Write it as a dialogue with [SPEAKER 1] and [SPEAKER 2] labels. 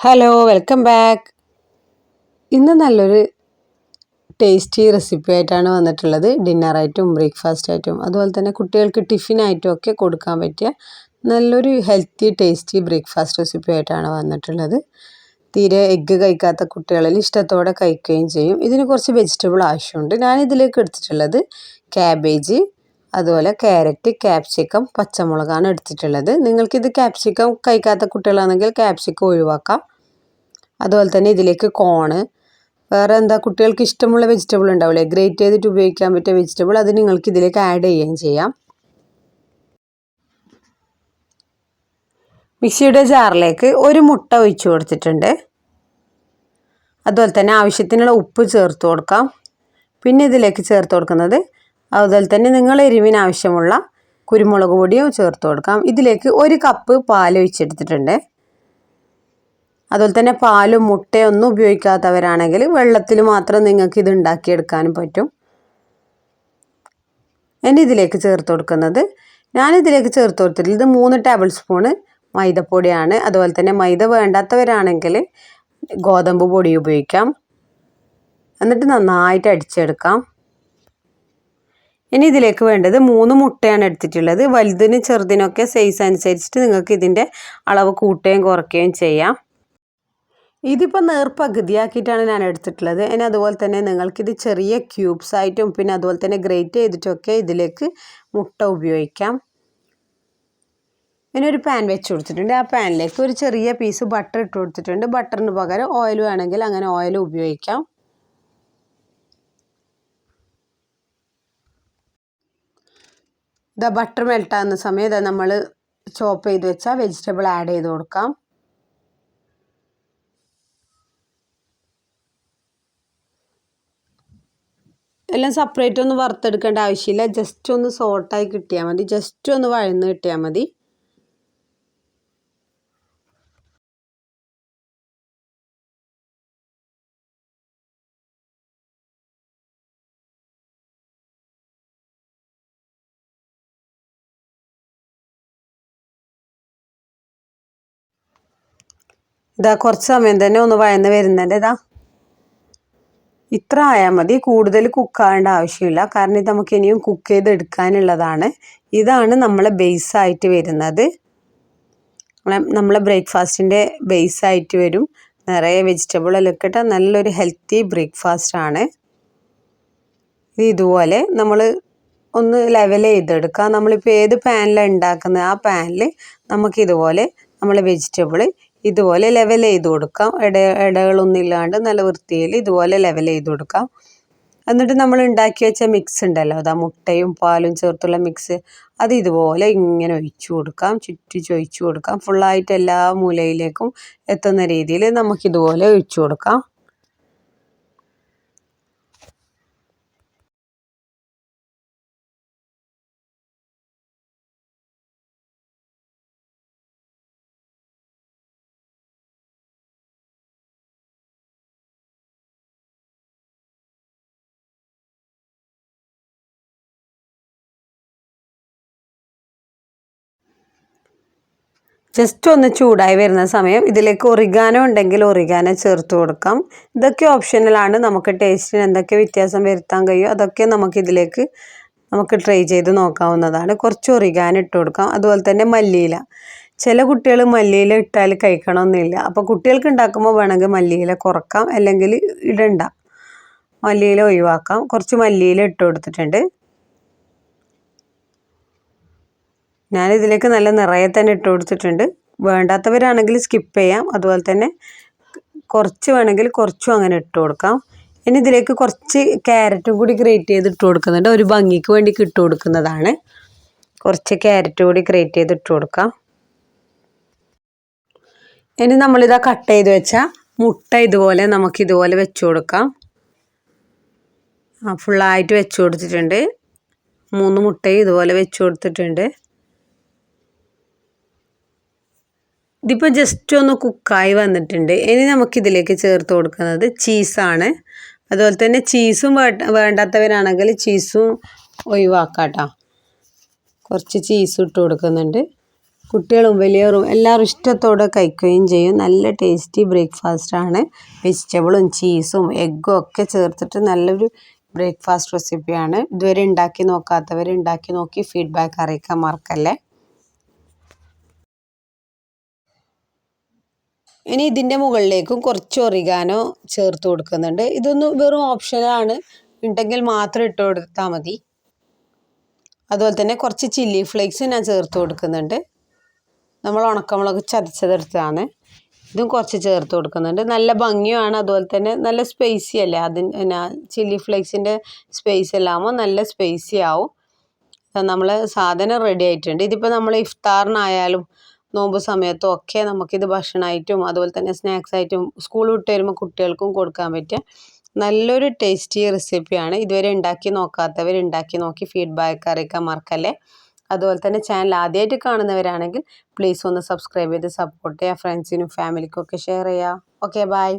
[SPEAKER 1] Hello welcome back ഇന്ന് നല്ലൊരു tasty recipe ആയിട്ടാണ് വന്നിട്ടുള്ളത്. ഡിന്നറായിട്ടും ബ്രേക്ക്ഫാസ്റ്റ് ആയിട്ടും അതുപോലെ തന്നെ കുട്ടികൾക്ക് ടിഫിനായിട്ടും ഒക്കെ കൊടുക്കാൻ പറ്റിയ നല്ലൊരു ഹെൽത്തി ടേസ്റ്റി ബ്രേക്ക്ഫാസ്റ്റ് റെസിപ്പി ആയിട്ടാണ് വന്നിട്ടുള്ളത്. തീരെ എഗ്ഗ് കഴിക്കാത്ത കുട്ടികളിൽ ഇഷ്ടത്തോടെ കഴിക്കുകയും ചെയ്യും. ഇതിന് കുറച്ച് വെജിറ്റബിൾ ആവശ്യമുണ്ട്. ഞാൻ ഇതിലേക്ക് എടുത്തിട്ടുള്ളത് ക്യാബേജ് അതുപോലെ ക്യാരറ്റ് ക്യാപ്സിക്കം പച്ചമുളകാണ് എടുത്തിട്ടുള്ളത്. നിങ്ങൾക്കിത് ക്യാപ്സിക്കം കഴിക്കാത്ത കുട്ടികളാണെങ്കിൽ ക്യാപ്സിക്കം ഒഴിവാക്കാം. അതുപോലെ തന്നെ ഇതിലേക്ക് കോണ് വേറെ എന്താ കുട്ടികൾക്ക് ഇഷ്ടമുള്ള വെജിറ്റബിൾ ഉണ്ടാവില്ലേ? ഗ്രേറ്റ് ചെയ്തിട്ട് ഉപയോഗിക്കാൻ പറ്റിയ വെജിറ്റബിൾ അത് നിങ്ങൾക്ക് ഇതിലേക്ക് ആഡ് ചെയ്യുകയും ചെയ്യാം. മിക്സിയുടെ ജാറിലേക്ക് ഒരു മുട്ട ഒഴിച്ചു കൊടുത്തിട്ടുണ്ട്. അതുപോലെ തന്നെ ആവശ്യത്തിനുള്ള ഉപ്പ് ചേർത്ത് കൊടുക്കാം. പിന്നെ ഇതിലേക്ക് ചേർത്ത് കൊടുക്കുന്നത് അതുപോലെ തന്നെ നിങ്ങൾ എരിവിന് ആവശ്യമുള്ള കുരുമുളക് പൊടിയും ചേർത്ത് കൊടുക്കാം. ഇതിലേക്ക് ഒരു കപ്പ് പാൽ ഒഴിച്ചെടുത്തിട്ടുണ്ട്. അതുപോലെ തന്നെ പാലും മുട്ടയും ഒന്നും ഉപയോഗിക്കാത്തവരാണെങ്കിൽ വെള്ളത്തിൽ മാത്രം നിങ്ങൾക്ക് ഇത് ഉണ്ടാക്കിയെടുക്കാനും പറ്റും. ഇനി ഇതിലേക്ക് ചേർത്ത് കൊടുക്കുന്നത് ഞാനിതിലേക്ക് ചേർത്ത് കൊടുത്തിട്ടുള്ളത് മൂന്ന് ടേബിൾ സ്പൂണ് മൈദപ്പൊടിയാണ്. അതുപോലെ തന്നെ മൈദ വേണ്ടാത്തവരാണെങ്കിൽ ഗോതമ്പ് പൊടി ഉപയോഗിക്കാം. എന്നിട്ട് നന്നായിട്ട് അടിച്ചെടുക്കാം. ഇനി ഇതിലേക്ക് വേണ്ടത് മൂന്ന് മുട്ടയാണ് എടുത്തിട്ടുള്ളത്. വലുതിന് ചെറുതിനൊക്കെ സൈസ് അനുസരിച്ചിട്ട് നിങ്ങൾക്ക് ഇതിന്റെ അളവ് കൂട്ടുകയും കുറയ്ക്കുകയും ചെയ്യാം. ഇതിപ്പോൾ നേർപ്പകുതിയാക്കിയിട്ടാണ് ഞാൻ എടുത്തിട്ടുള്ളത്. ഇനി അതുപോലെ തന്നെ നിങ്ങൾക്കിത് ചെറിയ ക്യൂബ്സ് ആയിട്ടും പിന്നെ അതുപോലെ തന്നെ ഗ്രേറ്റ് ചെയ്തിട്ടൊക്കെ ഇതിലേക്ക് മുട്ട ഉപയോഗിക്കാം. ഇനി ഒരു പാൻ വെച്ച് കൊടുത്തിട്ടുണ്ട്. ആ പാനിലേക്ക് ഒരു ചെറിയ പീസ് ബട്ടർ ഇട്ട് കൊടുത്തിട്ടുണ്ട്. ബട്ടറിന് പകരം ഓയിൽ വേണമെങ്കിൽ അങ്ങനെ ഓയിൽ ഉപയോഗിക്കാം. ഇതാ ബട്ടർ മെൽട്ടാകുന്ന സമയം ഇതാ നമ്മൾ ചോപ്പ് ചെയ്ത് വെച്ചാൽ വെജിറ്റബിൾ ആഡ് ചെയ്ത് കൊടുക്കാം. എല്ലാം സെപ്പറേറ്റ് ഒന്നും വറുത്തെടുക്കേണ്ട ആവശ്യമില്ല. ജസ്റ്റ് ഒന്ന് സോട്ടായി കിട്ടിയാൽ മതി. ജസ്റ്റ് ഒന്ന് വഴന്ന് കിട്ടിയാൽ മതി. ഇതാ കുറച്ച് സമയം തന്നെ ഒന്ന് വയന്ന് വരുന്നുണ്ട്. ഇതാ. ഇത്ര ആയാൽ മതി. കൂടുതൽ കുക്കാവേണ്ട ആവശ്യമില്ല. കാരണം ഇത് നമുക്ക് ഇനിയും കുക്ക് ചെയ്തെടുക്കാനുള്ളതാണ്. ഇതാണ് നമ്മളെ ബേസ് ആയിട്ട് വരുന്നത്. നമ്മളെ ബ്രേക്ക്ഫാസ്റ്റിന്റെ ബേസ് ആയിട്ട് വരും. നിറയെ വെജിറ്റബിൾ എല്ലാം ഇട്ടിട്ട് നല്ലൊരു ഹെൽത്തി ബ്രേക്ക്ഫാസ്റ്റ് ആണ്. ഇതുപോലെ നമ്മൾ ഒന്ന് ലെവൽ ചെയ്തെടുക്കുക നമ്മളിപ്പോൾ ഏത് പാനിലാണ് ഉണ്ടാക്കുന്നത്? ആ പാനിൽ നമുക്കിതുപോലെ നമ്മൾ വെജിറ്റബിൾ ഇതുപോലെ ലെവൽ ചെയ്ത് കൊടുക്കാം. ഇട ഇടകളൊന്നും ഇല്ലാണ്ട് നല്ല വൃത്തിയിൽ ഇതുപോലെ ലെവൽ ചെയ്ത് കൊടുക്കാം. എന്നിട്ട് നമ്മൾ ഉണ്ടാക്കി വെച്ച മിക്സ് ഉണ്ടല്ലോ. അതാ മുട്ടയും പാലും ചേർത്തുള്ള മിക്സ് അത് ഇതുപോലെ ഇങ്ങനെ ഒഴിച്ചു കൊടുക്കാം. ചുറ്റിച്ച് ഒഴിച്ചു കൊടുക്കാം. ഫുള്ളായിട്ട് എല്ലാ മൂലയിലേക്കും എത്തുന്ന രീതിയിൽ നമുക്കിതുപോലെ ഒഴിച്ചു കൊടുക്കാം. ജസ്റ്റ് ഒന്ന് ചൂടായി വരുന്ന സമയം ഇതിലേക്ക് ഒറിഗാനോ ഉണ്ടെങ്കിൽ ഒറിഗാനോ ചേർത്ത് കൊടുക്കാം. ഇതൊക്കെ ഓപ്ഷനലാണ് നമുക്ക് ടേസ്റ്റിന് എന്തൊക്കെ വ്യത്യാസം വരുത്താൻ കഴിയും അതൊക്കെ നമുക്ക് ഇതിലേക്ക് നമുക്ക് ട്രൈ ചെയ്ത് നോക്കാവുന്നതാണ്. കുറച്ച് ഒറിഗാനോ ഇട്ട് കൊടുക്കാം. അതുപോലെ തന്നെ മല്ലിയില. ചില കുട്ടികൾ മല്ലിയില ഇട്ടാൽ കഴിക്കണമെന്നില്ല. അപ്പോൾ കുട്ടികൾക്ക് ഉണ്ടാക്കുമ്പോൾ വേണമെങ്കിൽ മല്ലിയില കുറക്കാം അല്ലെങ്കിൽ ഇടണ്ട. മല്ലിയില ഒഴിവാക്കാം. കുറച്ച് മല്ലിയില ഇട്ട് കൊടുത്തിട്ടുണ്ട്. ഞാനിതിലേക്ക് നല്ല നിറയെ തന്നെ ഇട്ട് കൊടുത്തിട്ടുണ്ട്. വേണ്ടാത്തവരാണെങ്കിൽ സ്കിപ്പ് ചെയ്യാം. അതുപോലെ തന്നെ കുറച്ച് വേണമെങ്കിൽ കുറച്ചും അങ്ങനെ ഇട്ട് കൊടുക്കാം. ഇനി ഇതിലേക്ക് കുറച്ച് ക്യാരറ്റും കൂടി ഗ്രേറ്റ് ചെയ്ത് ഇട്ട് കൊടുക്കുന്നുണ്ട്. ഒരു ഭംഗിക്ക് വേണ്ടി ഇട്ട് കൊടുക്കുന്നതാണ്. കുറച്ച് ക്യാരറ്റ് കൂടി ഗ്രേറ്റ് ചെയ്ത് ഇട്ട് കൊടുക്കാം. ഇനി നമ്മളിതാ കട്ട് ചെയ്ത് വെച്ച മുട്ട ഇതുപോലെ നമുക്ക് ഇതുപോലെ വെച്ച് കൊടുക്കാം. ഫുള്ളായിട്ട് വെച്ച് കൊടുത്തിട്ടുണ്ട്. മൂന്ന് മുട്ടയും ഇതുപോലെ വെച്ച് കൊടുത്തിട്ടുണ്ട്. ഇതിപ്പോൾ ജസ്റ്റ് ഒന്ന് കുക്കായി വന്നിട്ടുണ്ട്. ഇനി നമുക്കിതിലേക്ക് ചേർത്ത് കൊടുക്കുന്നത് ചീസാണ് അതുപോലെ തന്നെ ചീസും വേണ്ടാത്തവരാണെങ്കിൽ ചീസും ഒഴിവാക്കാം കേട്ടോ കുറച്ച് ചീസ് ഇട്ട് കൊടുക്കുന്നുണ്ട്. കുട്ടികളും വലിയവരും എല്ലാവരും ഇഷ്ടത്തോടെ കഴിക്കുകയും ചെയ്യും. നല്ല ടേസ്റ്റി ബ്രേക്ക്ഫാസ്റ്റാണ് വെജിറ്റബിളും ചീസും എഗ്ഗും ഒക്കെ ചേർത്തിട്ട് നല്ലൊരു ബ്രേക്ക്ഫാസ്റ്റ് റെസിപ്പിയാണ് ഇതുവരെ ഉണ്ടാക്കി നോക്കാത്തവർ ഉണ്ടാക്കി നോക്കി ഫീഡ്ബാക്ക് അറിയിക്കാൻ മറക്കല്ലേ. ഇനി ഇതിന്റെ മുകളിലേക്കും കുറച്ച് ഒറിഗാനോ ചേർത്ത് കൊടുക്കുന്നുണ്ട്. ഇതൊന്ന് വെറും ഓപ്ഷനാണ് ഉണ്ടെങ്കിൽ മാത്രം ഇട്ട് കൊടുത്താൽ മതി. അതുപോലെ തന്നെ കുറച്ച് ചില്ലി ഫ്ലേക്സ് ഞാൻ ചേർത്ത് കൊടുക്കുന്നുണ്ട്. നമ്മൾ ഉണക്കമുളക് ചതച്ചതെടുത്തതാണ്. ഇതും കുറച്ച് ചേർത്ത് കൊടുക്കുന്നുണ്ട്. നല്ല ഭംഗിയാണ് അതുപോലെ തന്നെ നല്ല സ്പൈസി അല്ലേ? അതിന് ചില്ലി ഫ്ലേക്സിന്റെ സ്പേസ് എല്ലാമോ നല്ല സ്പൈസി ആവും. നമ്മൾ സാധനം റെഡി ആയിട്ടുണ്ട്. ഇതിപ്പോൾ നമ്മൾ ഇഫ്താറിനായാലും നോമ്പ് സമയത്തും ഒക്കെ നമുക്കിത് ഭക്ഷണമായിട്ടും അതുപോലെ തന്നെ സ്നാക്സ് ആയിട്ടും സ്കൂൾ വിട്ട് വരുമ്പോൾ കുട്ടികൾക്കും കൊടുക്കാൻ പറ്റിയ നല്ലൊരു ടേസ്റ്റി റെസിപ്പിയാണ് ഇതുവരെ ഉണ്ടാക്കി നോക്കാത്തവർ ഉണ്ടാക്കി നോക്കി ഫീഡ്ബാക്ക് അറിയിക്കാൻ മറക്കല്ലേ? അതുപോലെ തന്നെ ചാനൽ ആദ്യമായിട്ട് കാണുന്നവരാണെങ്കിൽ പ്ലീസ് ഒന്ന് സബ്സ്ക്രൈബ് ചെയ്ത് സപ്പോർട്ട് ചെയ്യുക. ഫ്രണ്ട്സിനും ഫാമിലിക്കും ഒക്കെ ഷെയർ ചെയ്യുക. Okay bye